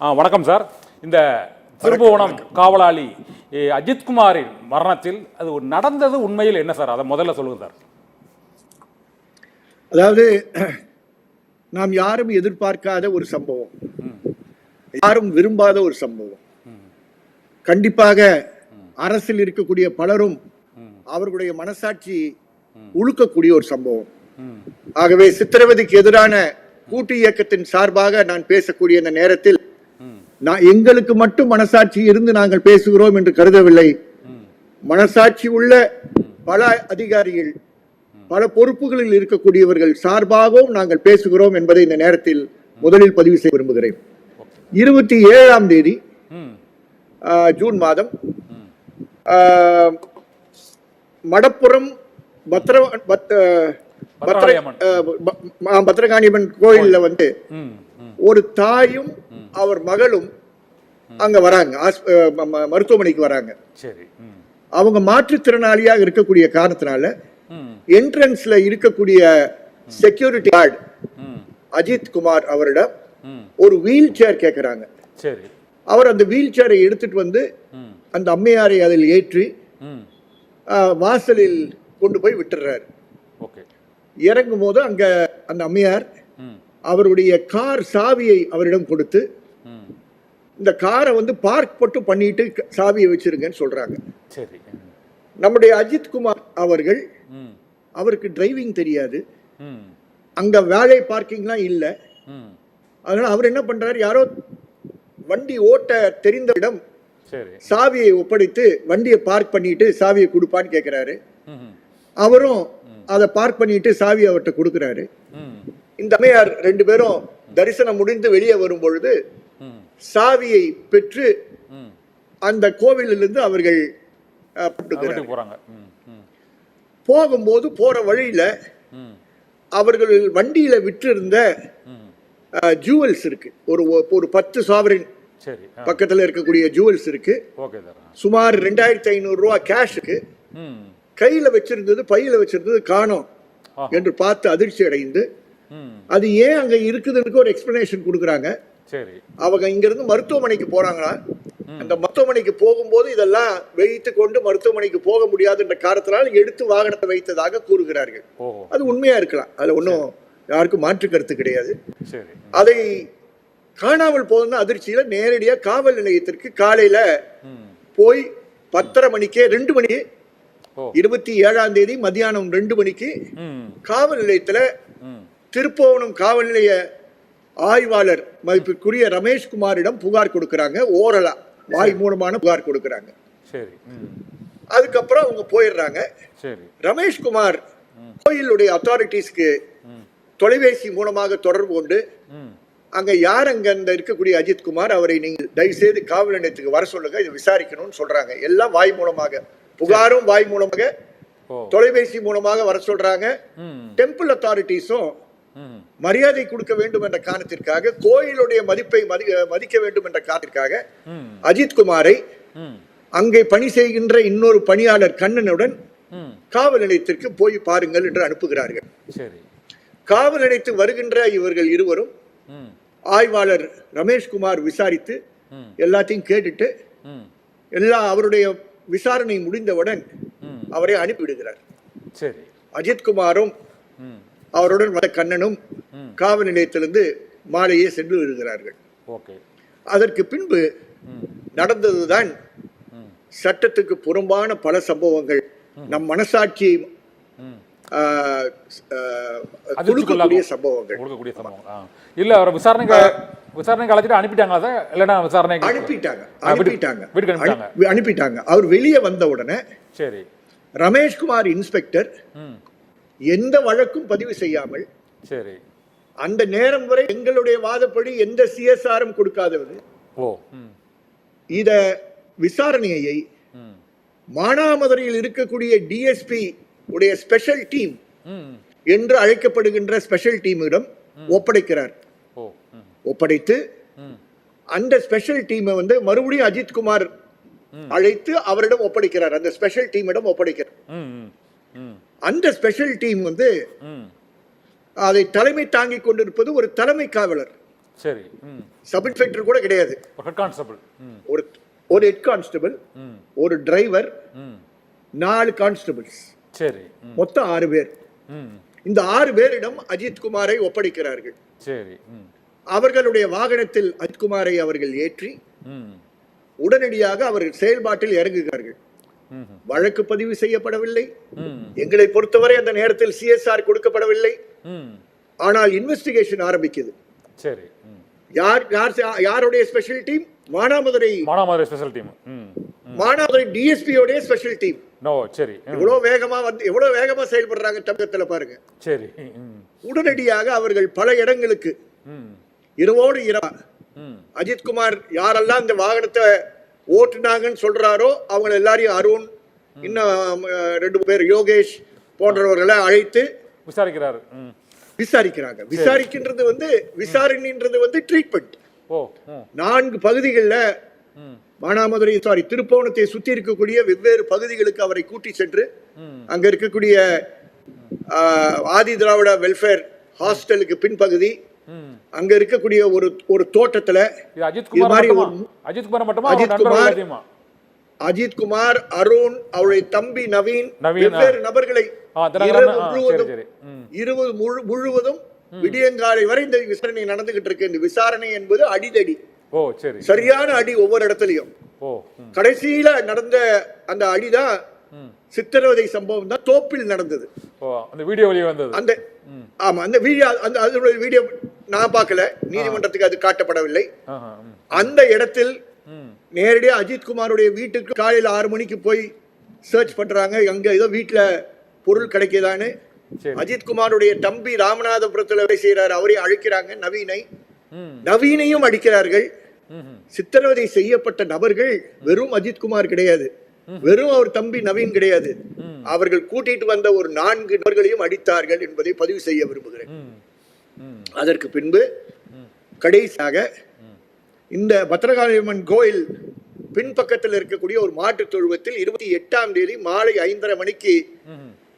வணக்கம் சார். இந்த திருபுவனம் காவலாளி அஜித்குமாரின் மரணத்தில் அது நடந்தது உண்மையில் என்ன சார்? அதை முதல்ல சொல்லுங்க சார். அதாவது நாம் யாரும் எதிர்பார்க்காத ஒரு சம்பவம். யாரும் விரும்பாத ஒரு சம்பவம். கண்டிப்பாக அரசில் இருக்கக்கூடிய பலரும் அவர்களுடைய மனசாட்சி உழுக்கக்கூடிய ஒரு சம்பவம். ஆகவே சித்திரவதைக்கு எதிரான கூட்டு இயக்கத்தின் சார்பாக நான் பேசக்கூடிய இந்த நேரத்தில் நான் எங்களுக்கு மட்டும் மனசாட்சி இருந்து நாங்கள் பேசுகிறோம் என்று கருதவில்லை. மனசாட்சி உள்ள பல அதிகாரிகள் பல பொறுப்புகளில் இருக்கக்கூடியவர்கள் சார்பாகவும் நாங்கள் பேசுகிறோம் என்பதை இந்த நேரத்தில் முதலில் பதிவு செய்ய விரும்புகிறேன். இருபத்தி ஏழாம் தேதி ஜூன் மாதம் மடப்புறம் பத்ர பத் ஆஹ், பத்ர பத்ரகாளியம்மன். ஆஹ், ப- ம- பத்ரகாளியம்மன் கோயில்ல வந்து ஒரு தாயும் அவர் மகளும் அங்க வராங்க. மருத்துவமனைக்கு வராங்க. சரி. அவங்க மாற்றுத்திறனாளியாக இருக்கக்கூடிய காரணத்தினால என்ட்ரன்ஸ்ல இருக்கக்கூடிய செக்யூரிட்டி கார்டு அஜித் குமார் அவரிடம் ஒரு வீல் சேர் கேட்குறாங்க சரி. அவர் அந்த வீல் சேரை எடுத்துட்டு வந்து அந்த அம்மையாரை அதில் ஏற்றி வாசலில் கொண்டு போய் விட்டுறாரு. ஓகே. இறங்கும் போது அங்க அந்த அம்மையார் அவருடைய கார் சாவியை அவரிடம் கொடுத்து இந்த காரை வந்து பார்க் மட்டும் பண்ணிட்டு சாவியை வச்சிருங்கன்னு சொல்றாங்க. நம்முடைய அஜித் குமார் அவர்கள் அவருக்கு டிரைவிங் தெரியாது. அங்க வேலை பார்க்கிங்லாம் இல்லை. அதனால அவர் என்ன பண்றாரு? யாரோ வண்டி ஓட்ட தெரிந்தவிடம் சரி. சாவியை ஒப்படைத்து வண்டியை பார்க் பண்ணிட்டு சாவியை கொடுப்பான்னு கேட்கிறாரு அவரும் அதை பார்க் பண்ணிட்டு சாவியை அவர்கிட்ட கொடுக்குறாரு. இந்த அம்மையார் ரெண்டு பேரும் தரிசனம் முடிந்து வெளியே வரும் பொழுது சாவியை பெற்று அந்த கோவிலிலிருந்து அவர்கள் போகும்போது போற வழியில அவர்கள் வண்டியில விற்றிருந்த ஜுவல்ஸ் இருக்கு. ஒரு ஒரு பத்து சாவரின் பக்கத்துல இருக்கக்கூடிய ஜுவல்ஸ் இருக்கு. சுமார் ரெண்டாயிரத்தி ஐநூறு ரூபா கேஷ் இருக்கு. கையில வச்சிருந்தது பையில வச்சிருந்தது காணோம். என்று பார்த்து அதிர்ச்சி அடைந்து அது ஏன் அங்க இருக்குதுன்னு ஒரு எக்ஸ்பிளனேஷன் கொடுக்குறாங்க. அவங்க இங்கிருந்து மருத்துவமனைக்கு போறாங்களா? அந்த மருத்துவமனைக்கு போகும்போது இதெல்லாம் வைத்து கொண்டு மருத்துவமனைக்கு போக முடியாது என்ற காரணத்தினால் எடுத்து வாகனத்தை வைத்ததாக கூறுகிறார்கள். அது உண்மையா இருக்கலாம். அதுல ஒன்றும் யாருக்கும் மாற்று கருத்து கிடையாது. அதை காணாமல் போன அதிர்ச்சியில நேரடியா காவல் நிலையத்திற்கு காலையில போய் பத்தரை மணிக்கே ரெண்டு மணி இருபத்தி ஏழாம் தேதி மதியானம் ரெண்டு மணிக்கு காவல் நிலையத்துல ம் திருப்போணம் காவல் நிலைய ஆய்வாளர் மதிப்பிற்குரிய ரமேஷ்குமாரிடம் புகார் கொடுக்கறாங்க. ஓரலா வாய் மூலமான புகார் கொடுக்கறாங்க. சரி. அதுக்கப்புறம் அவங்க போயிடுறாங்க சரி. ரமேஷ்குமார் கோயிலுடைய அத்தாரிட்டிஸ்க்கு தொலைபேசி மூலமாக தொடர்பு கொண்டு அங்க யார் அங்க அந்த இருக்கக்கூடிய அஜித் குமார் அவரை நீங்கள் தயவு செய்து காவல் நிலையத்துக்கு வர சொல்லுங்க. இதை விசாரிக்கணும்னு சொல்றாங்க. எல்லாம் வாய் மூலமாக புகாரும் வாய் மூலமாக தொலைபேசி மூலமாக வர சொல்றாங்க. டெம்பிள் அத்தாரிட்டிஸும் மரியாதை கொடுக்க வேண்டும் என்ற காரணத்திற்காக கோயிலுடைய மதிப்பை மதி- மதிக்க வேண்டும் என்ற காரணத்திற்காக ம் அஜித் குமாரை ம் அங்கே பணி செய்கின்ற இன்னொரு பணியாளர் கண்ணனுடன் காவல் நிலையத்திற்கு போய் பாருங்கள் என்று அனுப்புகிறார்கள். சரி. காவல் நிலையத்து வருகின்ற இவர்கள் இருவரும் ஆய்வாளர் ரமேஷ்குமார் விசாரித்து எல்லாத்தையும் கேட்டுட்டு எல்லா அவருடைய விசாரணை முடிந்தவுடன் அவரை அனுப்பிவிடுகிறார். சரி. அஜித் குமாரும் ம் அவருடன் வந்த கண்ணனும். காவல் நிலையத்திலிருந்து மாலையே சென்று விடுகிறார்கள். ஓகே. அதற்கு பின்பு நடந்ததுதான் சட்டத்துக்கு புறம்பான பல சம்பவங்கள். நம் மனசாட்சியை. கொடுக்கக்கூடிய சம்பவங்கள். கொடுக்கக்கூடிய சம்பவம். ஆ. இல்ல அவரை விசாரணைக்கு விசாரணைக்கு அழைச்சிட்டு அனுப்பிட்டாங்களா சார்? இல்லைன்னா விசாரணைக்கு அனுப்பிட்டாங்க. அனுப்பிட்டாங்க. அனுப்பிட்டாங்க. அனுப்பி- அனுப்பிட்டாங்க. அவர் வெளியே வந்த உடனே சரி. ரமேஷ்குமார் இன்ஸ்பெக்டர் எந்த வழக்கும் பதிவு செய்யாமல் சரி. அந்த நேரம் வரை எங்களுடைய வாதப்படி எந்த சிஎஸ்ஆரும் கொடுக்காதது. இத விசாரணையை மானாமதுரையில் இருக்கக்கூடிய டிஎஸ்பி உடைய ஸ்பெஷல் டீம் என்று அழைக்கப்படுகின்ற ஸ்பெஷல் டீமிடம் ஒப்படைக்கிறார். ஒப்படைத்து அந்த ஸ்பெஷல் டீமை வந்து மறுபடியும் அஜித் குமார் அழைத்து அவரிடம் ஒப்படைக்கிறார். அந்த ஸ்பெஷல் டீமிடம் ஒப்படைக்கிறார். அந்த ஸ்பெஷல் டீம் வந்து அதை தலைமை தாங்கிக் கொண்டிருப்பது ஒரு தலைமை காவலர். சரி சப் இன்ஸ்பெக்டர் கூட கிடையாது. ஒரு ஒரு ஹெட் கான்ஸ்டபிள் ஒரு டிரைவர் நாலு கான்ஸ்டபிள்ஸ் சரி மொத்தம் ஆறு பேர். இந்த ஆறு பேரிடம் அஜித் குமாரை ஒப்படைக்கிறார்கள். சரி அவர்களுடைய வாகனத்தில் அஜித் குமாரை அவர்கள் ஏற்றி உடனடியாக அவர்கள் செயல்பாட்டில் இறங்குகிறார்கள். வழக்கு பதிவு செய்யப்படவில்லை. எங்களை பொறுத்தவரை அந்த நேரத்தில் சிஎஸ்ஆர் கொடுக்கப்படவில்லை. ஆனால் இன்வெஸ்டிகேஷன் ஆரம்பிக்குது. சரி. யார் யார் யாருடைய special team Manamadurai. Manamadurai special team Manamadurai டிஎஸ்பியோடைய special team no சரி. ம். எவ்வளவு வேகமா வந்து எவ்வளவு வேகமா செயல்படுறாங்க தமிழகத்துல பாருங்க. சரி. உடனடியாக அவர்கள் பல இடங்களுக்கு இரவோடு இரவா அஜித்குமார் யாரெல்லாம் இந்த வாகனத்தை ஓட்டுனாங்கன்னு சொல்றாரோ அவங்க எல்லாரையும் அருண் இன்னும் ரெண்டு பேர் யோகேஷ் போன்றவர்களை அழைத்து விசாரிக்கிறாரு. விசாரிக்கிறாங்க. விசாரிக்கின்றது வந்து விசாரணைன்றது வந்து ட்ரீட்மெண்ட் நான்கு பகுதிகளில் மானாமதுரை சாரி திருப்போணத்தை சுத்தி இருக்கக்கூடிய வெவ்வேறு பகுதிகளுக்கு அவரை கூட்டி சென்று அங்க இருக்கக்கூடிய ஆதி திராவிட வெல்ஃபேர் ஹாஸ்டலுக்கு பின்பகுதி அங்க இருக்கக்கூடிய ஒரு ஒரு தோட்டத்துல இது அஜித் இது குமார் மாதிரி மட்டுமா? ஒரு- அஜித் குமார் மட்டுமா? அவங்க அஜித் நண்பர்கள் குமார், எல்லாத்தையுமா? அஜித் குமார் அருண் அவருடைய தம்பி நவீன் வெவ்வேறு நபர்களை இருபது முழு முழுவதும் விடியங்காலை வரை இந்த விசாரணை நடந்துகிட்டு இருக்கு. இந்த விசாரணை என்பது அடிதடி. சரியான அடி ஒவ்வொரு இடத்துலயும். கடைசியில நடந்த அந்த அடிதான் சித்திரவதை சம்பவம் தான் தோப்பில் நடந்தது. அந்த வீடியோ வெளியே வந்தது. அந்த ஆமா அந்த வீடியோ அந்த அதனுடைய வீடியோ நான் பார்க்கல. நீதிமன்றத்துக்கு அது காட்டப்படவில்லை. அந்த இடத்தில் ம். நேரடியா அஜித் குமாருடைய வீட்டுக்கு காலையில் ஆறு மணிக்கு போய் சர்ச் பண்றாங்க. அங்க ஏதோ வீட்டுல பொருள் கிடைக்குதான்னு. சரி. அஜித் குமாருடைய தம்பி ராமநாதபுரத்துல வேலை செய்யறாரு அவரையும் அழைக்கிறாங்க நவீனை. நவீனையும் அடிக்கிறார்கள். சித்திரவதை செய்யப்பட்ட நபர்கள் வெறும் அஜித் குமார் கிடையாது. வெறும் அவர் தம்பி நவீன் கிடையாது. அவர்கள் கூட்டிட்டு வந்த ஒரு நான்கு நபர்களையும் அடித்தார்கள் என்பதை பதிவு செய்ய விரும்புகிறேன். அதற்கு பின்பு கடைசியாக இந்த பத்ரகாளியம்மன் கோயில் பின்பக்கத்தில் இருக்கக்கூடிய ஒரு மாட்டுத் தொழுவத்தில் இருபத்தி எட்டாம் தேதி மாலை ஐந்தரை மணிக்கு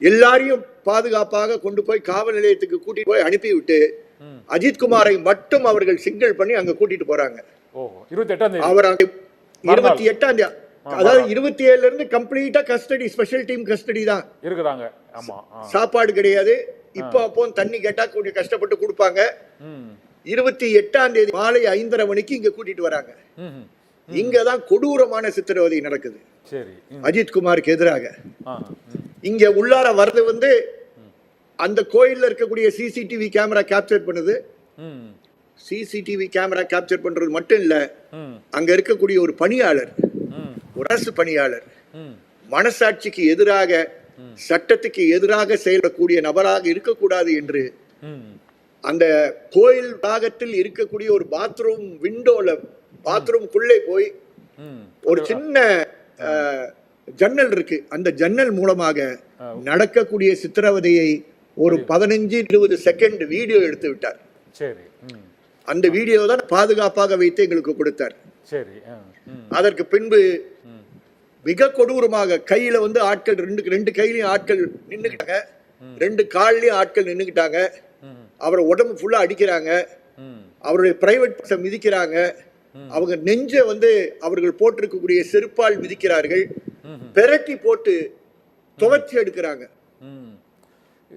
எல்லாரையும் பாதுகாப்பாக கொண்டு போய் காவல் நிலையத்துக்கு கூட்டிட்டு போய் அனுப்பிவிட்டு ம். அஜித் குமாரை மட்டும் அவர்கள் சிங்கிள் பண்ணி அங்க கூட்டிட்டு போறாங்க. அவர். இருபத்தி எட்டாம் தேதி அதாவது இருபத்தி ஏழுல இருந்து கம்ப்ளீட்டா கஸ்டடி ஸ்பெஷல் டீம் கஸ்டடி தான். இருக்கிறாங்க ஆமா சாப்பாடு கிடையாது. இப்போ அப்போ தண்ணி கேட்டா கொஞ்சம் கஷ்டப்பட்டு கொடுப்பாங்க. இருபத்தி எட்டாம் தேதி மாலை ஐந்தரை மணிக்கு இங்க கூட்டிட்டு வராங்க. இங்கதான் கொடூரமான சித்திரவதை நடக்குது. அஜித் குமாருக்கு எதிராக. இங்க உள்ளார வர்றது வந்து அந்த கோயில்ல இருக்கக்கூடிய சிசிடிவி கேமரா கேப்சர் பண்ணுது. சிசிடிவி கேமரா கேப்சர் பண்றது மட்டும் இல்ல. அங்க இருக்கக்கூடிய ஒரு பணியாளர் ஒரு அரசு பணியாளர் மனசாட்சிக்கு எதிராக சட்டத்துக்கு எதிராக செயல்படக்கூடிய நபராக இருக்கக்கூடாது என்று அந்த கோயில் பாகத்தில் இருக்கக்கூடிய ஒரு பாத்ரூம் விண்டோல பாத்ரூம்குள்ளே போய் ஒரு சின்ன ஜன்னல் இருக்கு. அந்த ஜன்னல் மூலமாக நடக்கக்கூடிய சித்திரவதையை ஒரு பதினஞ்சு இருபது செகண்ட் வீடியோ எடுத்து விட்டார். அந்த வீடியோ தான் பாதுகாப்பாக வைத்து எங்களுக்கு கொடுத்தார். சரி அதற்கு பின்பு மிக கொடூரமாக கையில வந்து ஆட்கள் ரெண்டு ரெண்டு கையிலயும் ஆட்கள் நின்னுக்கிட்டாங்க. ரெண்டு கால்லயும் ஆட்கள் நின்னுக்கிட்டாங்க. ம். அவரை உடம்பு ஃபுல்லா அடிக்கிறாங்க. அவருடைய பிரைவேட் மிதிக்கிறாங்க. அவங்க நெஞ்ச வந்து அவர்கள் போட்டிருக்கக்கூடிய செருப்பால் மிதிக்கிறார்கள். பெரட்டி போட்டு துவைச்சி எடுக்கிறாங்க.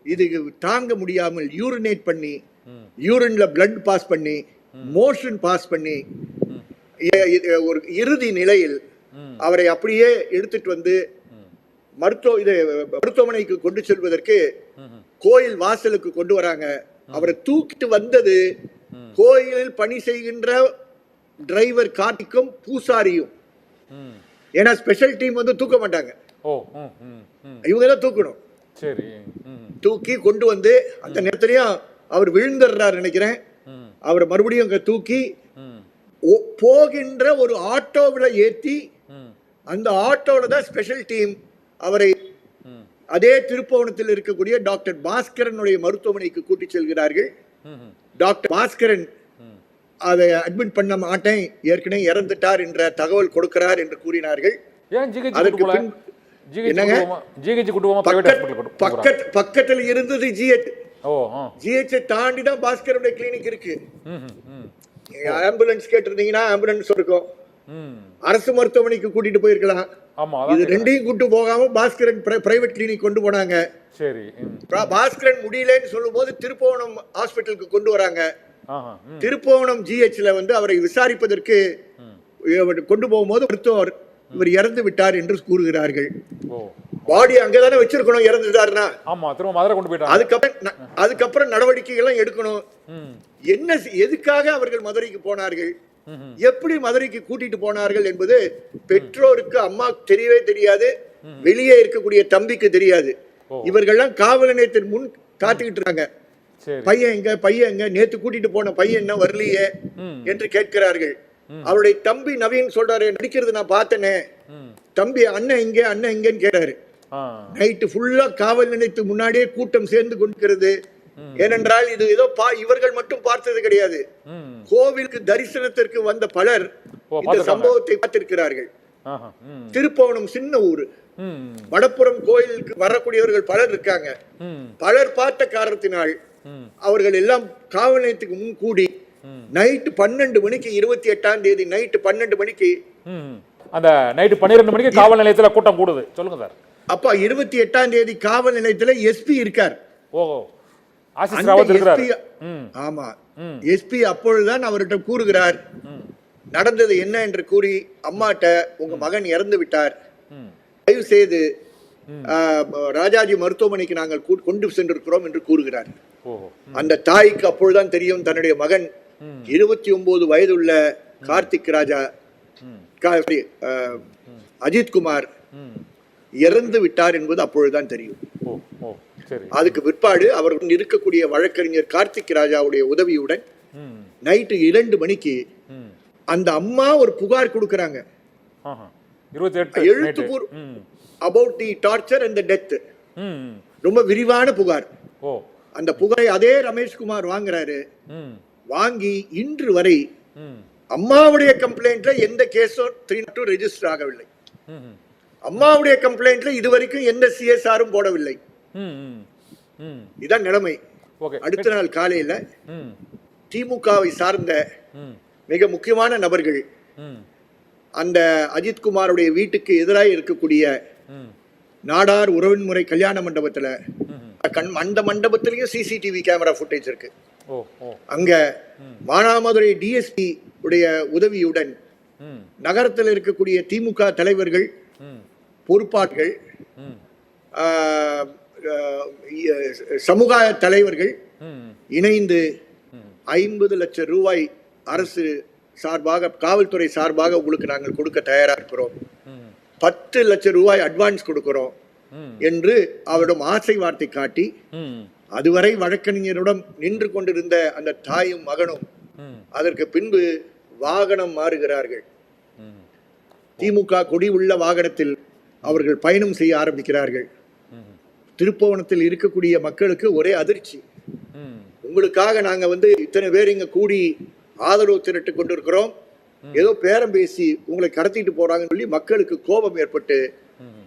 இது தாங்க முடியாமல் யூரினேட் பண்ணி. யூரின்ல blood பாஸ் பண்ணி மோஷன் பாஸ் பண்ணி ஒரு இறுதி நிலையில். அவரை அப்படியே எடுத்துட்டு வந்து மருத்துவ இது மருத்துவமனைக்கு கொண்டு செல்வதற்கு கோயில் வாசலுக்கு கொண்டு வராங்க. அவரை தூக்கிட்டு வந்தது கோயிலில் பணி செய்கின்ற டிரைவர் கார்த்திக்கும் பூசாரியும். ஏன்னா ஸ்பெஷல் டீம் வந்து தூக்க மாட்டாங்க. இவங்க தான் தூக்கணும். தூக்கி கொண்டு வந்து அந்த நேரத்துலயும் அவர் விழுந்துடுறாரு நினைக்கிறேன். அவர் மறுபடியும் அங்க தூக்கி போகின்ற ஒரு ஆட்டோவில் ஏற்றி அந்த ஆட்டோல தான் ஸ்பெஷல் டீம் அவரை அதே திருப்பவனத்தில் இருக்கக்கூடிய டாக்டர் பாஸ்கரனுடைய மருத்துவமனைக்கு கூட்டிச் செல்கிறார்கள். டாக்டர் பாஸ்கரன் அதை அட்மிட் பண்ண மாட்டேன் ஏற்கனவே இறந்துட்டார் என்ற தகவல் கொடுக்கிறார் என்று கூறினார்கள். ஜிஹெச் அதற்கு கூட்டு பின் ஜிஹெச் என்னங்க? கூட்டு ஜிஹெச் கூட்டு கூட்டு பக்கத்தில் இருந்தது ஆ. ஜிஹெச் தாண்டி தான் பாஸ்கருடைய கிளினிக் இருக்கு ஆம்புலன்ஸ் கேட்டிருந்தீங்கன்னா ஆம்புலன்ஸ் இருக்கும். ம். அரசு மருத்துவமனைக்கு கூட்டிட்டு போயிருக்கலாம். இது ரெண்டையும் கூட்டு போகாம பாஸ்கரன் பிரைவேட் கிளினிக் கொண்டு போனாங்க. சரி பாஸ்கரன் முடியலன்னு சொல்லும்போது திருப்போணம் ஹாஸ்பிட்டலுக்கு கொண்டு வராங்க. ஆஹா ம். திருப்போணம் ஜிஹெச்ல வந்து அவரை விசாரிப்பதற்கு கொண்டு போகும்போது மருத்துவர் இவர் இறந்து விட்டார் என்று கூறுகிறார்கள். பாடி அங்கதானே வச்சிருக்கணும் இறந்துட்டாருன்னா. ஆமா திரும்ப மதுரை கொண்டு போயிட்டாங்க. அதுக்கப்புறம் அதுக்கப்புறம் நடவடிக்கைகள் எடுக்கணும். ம். என்ன எதுக்காக அவர்கள் மதுரைக்கு போனார்கள்? எப்படி மதுரைக்கு கூட்டிட்டு போனார்கள் என்பது பெற்றோருக்கு அம்மா தெரியவே தெரியாது. வெளியே இருக்கக்கூடிய தம்பிக்கு தெரியாது. இவர்கள்லாம் காவல் நிலையத்தின் முன் காத்துக்கிட்டு இருக்காங்க. பையன் எங்க பையன் எங்க நேத்து கூட்டிட்டு போன பையன் என்ன வரலையே என்று கேட்கிறார்கள். அவருடைய தம்பி நவீன் சொல்றாரு நடிக்கிறது நான் பார்த்தனே. தம்பி அண்ணன் எங்க அண்ணன் எங்கன்னு கேட்டாரு. நைட்டு ஃபுல்லா காவல் நிலையத்துக்கு முன்னாடியே கூட்டம் சேர்ந்து கொண்டிருக்கிறது. ஏனென்றால் இது ஏதோ பா இவர்கள் மட்டும் பார்த்தது கிடையாது. கோவிலுக்கு தரிசனத்திற்கு வந்த பலர் இந்த. சம்பவத்தை பார்த்திருக்கிறார்கள். திருப்பவனம் சின்ன ஊரு. வடப்புறம் கோயிலுக்கு வரக்கூடியவர்கள் பலர் இருக்காங்க. பலர் பார்த்த காரணத்தினால் அவர்கள் எல்லாம் காவல் நிலையத்துக்கு முன் கூடி. நைட்டு பன்னெண்டு மணிக்கு இருபத்தி எட்டாம் தேதி நைட்டு பன்னெண்டு மணிக்கு அந்த நைட்டு பன்னிரெண்டு மணிக்கு காவல் நிலையத்துல கூட்டம் கூடுது. சொல்லுங்க சார். அப்பா இருபத்தி எட்டாம் தேதி காவல் நிலையத்துல எஸ்பி இருக்கார். ஓ ஆசிஸ் ராவத் இருக்கிறாரு. ஆமா. எஸ்பி அப்பொழுதுதான் அவர்கிட்ட கூறுகிறார். நடந்தது என்ன என்று கூறி அம்மாட்ட உங்க மகன் இறந்து விட்டார். தயவு செய்து ராஜாஜி மருத்துவமனைக்கு நாங்கள் கொண்டு சென்றிருக்கிறோம் என்று கூறுகிறார். அந்த தாய்க்கு அப்பொழுதுதான் தெரியும் தன்னுடைய மகன் இருபத்தி ஒன்பது வயதுள்ள கார்த்திக் ராஜா ம். கா- sorry, ஆ, அஜித் குமார் ம். இறந்து விட்டார் என்பது அப்பொழுதுதான் தெரியும். அதுக்கு பிற்பாடு அவர் இருக்கக்கூடிய வழக்கறிஞர் கார்த்திக் ராஜாவுடைய உதவியுடன் நைட்டு இரண்டு மணிக்கு அந்த அம்மா ஒரு புகார் கொடுக்கறாங்க. எழுத்துப்பூர் about the torture and the death. ரொம்ப விரிவான புகார். அந்த புகாரை அதே ரமேஷ்குமார் வாங்குறாரு. வாங்கி இன்று வரை அம்மாவுடைய கம்ப்ளைண்ட்ல எந்த கேஸும் த்ரீ டூ ரெஜிஸ்டர் ஆகவில்லை. அம்மாவுடைய கம்ப்ளைண்ட்ல இதுவரைக்கும் எந்த சிஎஸ்ஆரும் போடவில்லை. ம் ம். ம். இதான் நிலைமை. அடுத்த நாள் காலையில ம். திமுகவை சார்ந்த மிக முக்கியமான நபர்கள் அந்த அஜித் குமாருடைய வீட்டுக்கு எதிராக இருக்கக்கூடிய நாடார் உறவின்முறை கல்யாண மண்டபத்துல கண் அந்த மண்டபத்திலையும் சிசிடிவி கேமரா ஃபுட்டேஜ் இருக்கு. அங்க மானாமதுரை டிஎஸ்பி உடைய உதவியுடன் நகரத்தில் இருக்கக்கூடிய திமுக தலைவர்கள் ம். சமூக தலைவர்கள் இணைந்து ஐம்பது லட்சம் ரூபாய் அரசு சார்பாக காவல்துறை சார்பாக உங்களுக்கு நாங்கள் கொடுக்க தயாரா இருக்கிறோம். பத்து லட்சம் ரூபாய் அட்வான்ஸ் கொடுக்கிறோம் என்று அவரிடம் ஆசை வார்த்தை காட்டி அதுவரை வழக்கறிஞரிடம் நின்று கொண்டிருந்த அந்த தாயும் மகனும் அதற்கு பின்பு வாகனம் மாறுகிறார்கள். திமுக கொடி உள்ள வாகனத்தில் அவர்கள் பயணம் செய்ய ஆரம்பிக்கிறார்கள். திருப்பவனத்தில் இருக்கக்கூடிய மக்களுக்கு ஒரே அதிர்ச்சி. உங்களுக்காக நாங்க வந்து இத்தனை பேர் இங்க கூடி ஆதரவு திரட்டு கொண்டிருக்கிறோம். ஏதோ பேரம் பேசி உங்களை கடத்திட்டு போறாங்கன்னு சொல்லி மக்களுக்கு கோபம் ஏற்பட்டு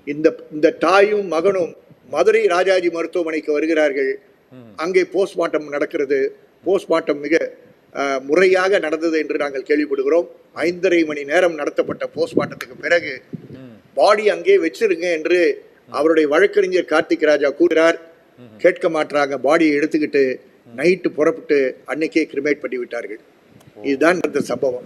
இந்த இந்த தாயும் மகனும் மதுரை ராஜாஜி மருத்துவமனைக்கு வருகிறார்கள். அங்கே போஸ்ட்மார்ட்டம் நடக்கிறது. போஸ்ட்மார்ட்டம் மிக அஹ், முறையாக நடந்தது என்று நாங்கள் கேள்விப்படுகிறோம். ஐந்தரை மணி நேரம் நடத்தப்பட்ட போஸ்ட்மார்ட்டத்துக்கு பிறகு பாடி அங்கே வச்சிருங்க என்று அவருடைய வழக்கறிஞர் கார்த்திக் ராஜா கூறுகிறார் கேட்க மாட்டாங்க பாடியை எடுத்துக்கிட்டு நைட்டு புறப்பட்டு அன்னைக்கே கிரிமேட் பண்ணி விட்டார்கள் இதுதான் இந்த சம்பவம்.